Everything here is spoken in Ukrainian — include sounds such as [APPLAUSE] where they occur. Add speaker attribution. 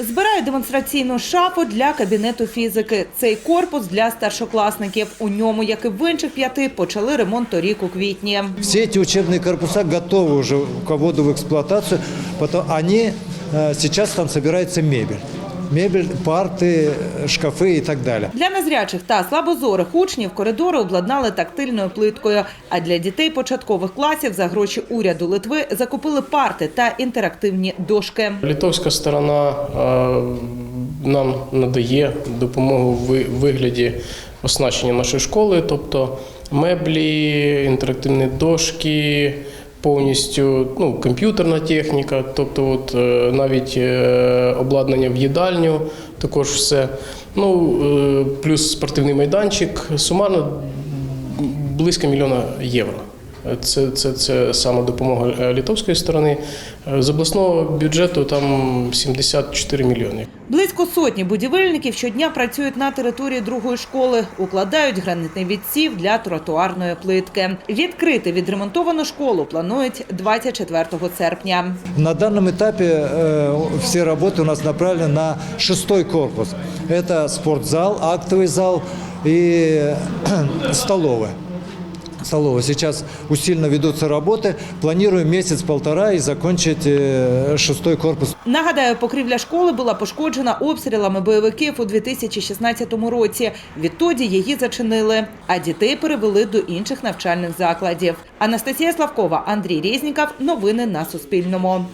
Speaker 1: Збирають демонстраційну шафу для кабінету фізики. Цей корпус для старшокласників. У ньому, як і в інших п'яти, почали ремонт торік у квітні.
Speaker 2: Все эти учебные корпуса готовы уже к вводу в эксплуатацию. Потом они, э, сейчас там собирается мебель. Мебель, парты, шкафы и так далее.
Speaker 1: Для незрячих та слабозорих учнів коридори обладнали тактильною плиткою. А для дітей початкових класів за гроші уряду Литви закупили парти та інтерактивні дошки.
Speaker 3: Литовська сторона е, нам надає допомогу в вигляді оснащення нашої школи, тобто меблі, інтерактивні дошки, повністю ну, комп'ютерна техніка, тобто от, е, навіть е, обладнання в їдальню, також все. Ну, е, плюс спортивний майданчик. Сумарно близько мільйона євро. Це, це, це саме допомога е, литовської сторони. Е, З обласного бюджету там 74 мільйони.
Speaker 1: Близько сотні будівельників щодня працюють на території другої школи, укладають гранитний відсів для тротуарної плитки. Відкрити відремонтовану школу планують 24 серпня.
Speaker 2: На данном этапе э, все работы у нас направлены на шестой корпус. Это спортзал, актовый зал и [CLEARS THROAT] столовая. Столовая. Сейчас усиленно ведутся работы. Планируем месяц-полтора и закончить э, шестой корпус.
Speaker 1: Нагадаю, покрівля школи була пошкоджена обстрілами бойовиків у 2016 році. Відтоді її зачинили, а дітей перевели до інших навчальних закладів. Анастасія Славкова, Андрій Резніков. Новини на Суспільному.